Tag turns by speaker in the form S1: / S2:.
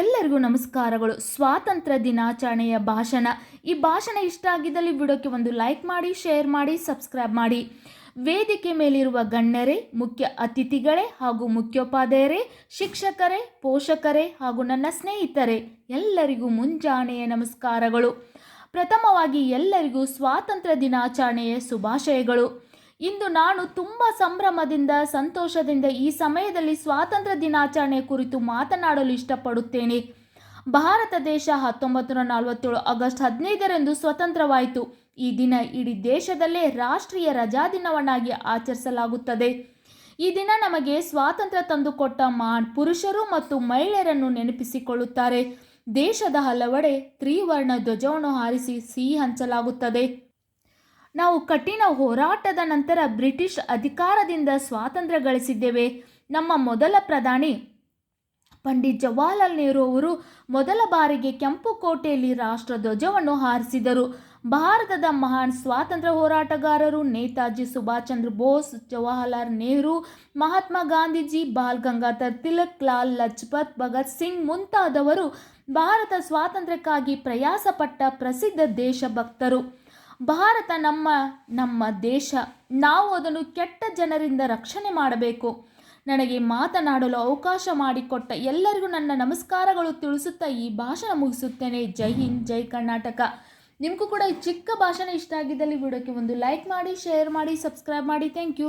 S1: ಎಲ್ಲರಿಗೂ ನಮಸ್ಕಾರಗಳು. ಸ್ವಾತಂತ್ರ್ಯ ದಿನಾಚರಣೆಯ ಭಾಷಣ. ಈ ಭಾಷಣ ಇಷ್ಟ ಆಗಿದ್ದಲ್ಲಿ ವಿಡಿಯೋಕ್ಕೆ ಒಂದು ಲೈಕ್ ಮಾಡಿ, ಶೇರ್ ಮಾಡಿ, ಸಬ್ಸ್ಕ್ರೈಬ್ ಮಾಡಿ. ವೇದಿಕೆ ಮೇಲಿರುವ ಗಣ್ಯರೇ, ಮುಖ್ಯ ಅತಿಥಿಗಳೇ ಹಾಗೂ ಮುಖ್ಯೋಪಾಧ್ಯಾಯರೇ, ಶಿಕ್ಷಕರೇ, ಪೋಷಕರೇ ಹಾಗೂ ನನ್ನ ಸ್ನೇಹಿತರೇ, ಎಲ್ಲರಿಗೂ ಮುಂಜಾನೆಯ ನಮಸ್ಕಾರಗಳು. ಪ್ರಥಮವಾಗಿ ಎಲ್ಲರಿಗೂ ಸ್ವಾತಂತ್ರ್ಯ ದಿನಾಚರಣೆಯ ಶುಭಾಶಯಗಳು. ಇಂದು ನಾನು ತುಂಬ ಸಂಭ್ರಮದಿಂದ, ಸಂತೋಷದಿಂದ ಈ ಸಮಯದಲ್ಲಿ ಸ್ವಾತಂತ್ರ್ಯ ದಿನಾಚರಣೆ ಕುರಿತು ಮಾತನಾಡಲು ಇಷ್ಟಪಡುತ್ತೇನೆ. ಭಾರತ ದೇಶ ಹತ್ತೊಂಬತ್ತು ನೂರ ನಲವತ್ತೇಳು ಆಗಸ್ಟ್ ಹದಿನೈದರಂದು ಸ್ವತಂತ್ರವಾಯಿತು. ಈ ದಿನ ಇಡೀ ದೇಶದಲ್ಲೇ ರಾಷ್ಟ್ರೀಯ ರಜಾದಿನವನ್ನಾಗಿ ಆಚರಿಸಲಾಗುತ್ತದೆ. ಈ ದಿನ ನಮಗೆ ಸ್ವಾತಂತ್ರ್ಯ ತಂದುಕೊಟ್ಟ ಮಹಾನ್ ಪುರುಷರು ಮತ್ತು ಮಹಿಳೆಯರನ್ನು ನೆನಪಿಸಿಕೊಳ್ಳುತ್ತಾರೆ. ದೇಶದ ಹಲವೆಡೆ ತ್ರಿವರ್ಣ ಧ್ವಜವನ್ನು ಹಾರಿಸಿ ಸಿಹಿ ಹಂಚಲಾಗುತ್ತದೆ. ನಾವು ಕಠಿಣ ಹೋರಾಟದ ನಂತರ ಬ್ರಿಟಿಷ್ ಅಧಿಕಾರದಿಂದ ಸ್ವಾತಂತ್ರ್ಯ ಗಳಿಸಿದ್ದೇವೆ. ನಮ್ಮ ಮೊದಲ ಪ್ರಧಾನಿ ಪಂಡಿತ್ ಜವಾಹರ್ಲಾಲ್ ನೆಹರು ಅವರು ಮೊದಲ ಬಾರಿಗೆ ಕೆಂಪು ಕೋಟೆಯಲ್ಲಿ ರಾಷ್ಟ್ರ ಧ್ವಜವನ್ನು ಹಾರಿಸಿದರು. ಭಾರತದ ಮಹಾನ್ ಸ್ವಾತಂತ್ರ್ಯ ಹೋರಾಟಗಾರರು ನೇತಾಜಿ ಸುಭಾಷ್ ಚಂದ್ರ ಬೋಸ್, ಜವಾಹರ್ಲಾಲ್ ನೆಹರು, ಮಹಾತ್ಮ ಗಾಂಧೀಜಿ, ಬಾಲ್ ಗಂಗಾಧರ್ ತಿಲಕ್, ಲಾಲ್ ಲಜಪತ್, ಭಗತ್ ಸಿಂಗ್ ಮುಂತಾದವರು ಭಾರತ ಸ್ವಾತಂತ್ರ್ಯಕ್ಕಾಗಿ ಪ್ರಯಾಸಪಟ್ಟ ಪ್ರಸಿದ್ಧ ದೇಶಭಕ್ತರು. ಭಾರತ ನಮ್ಮ ನಮ್ಮ ದೇಶ. ನಾವು ಅದನ್ನು ಕೆಟ್ಟ ಜನರಿಂದ ರಕ್ಷಣೆ ಮಾಡಬೇಕು. ನನಗೆ ಮಾತನಾಡಲು ಅವಕಾಶ ಮಾಡಿಕೊಟ್ಟ ಎಲ್ಲರಿಗೂ ನನ್ನ ನಮಸ್ಕಾರಗಳು ತಿಳಿಸುತ್ತಾ ಈ ಭಾಷಣ ಮುಗಿಸುತ್ತೇನೆ. ಜೈ ಹಿಂದ್, ಜೈ ಕರ್ನಾಟಕ. ನಿಮಗೂ ಕೂಡ ಈ ಚಿಕ್ಕ ಭಾಷಣ ಇಷ್ಟ ಆಗಿದ್ದಲ್ಲಿ ವಿಡಿಯೋಕ್ಕೆ ಒಂದು ಲೈಕ್ ಮಾಡಿ ಶೇರ್ ಮಾಡಿ ಸಬ್ಸ್ಕ್ರೈಬ್ ಮಾಡಿ. Thank you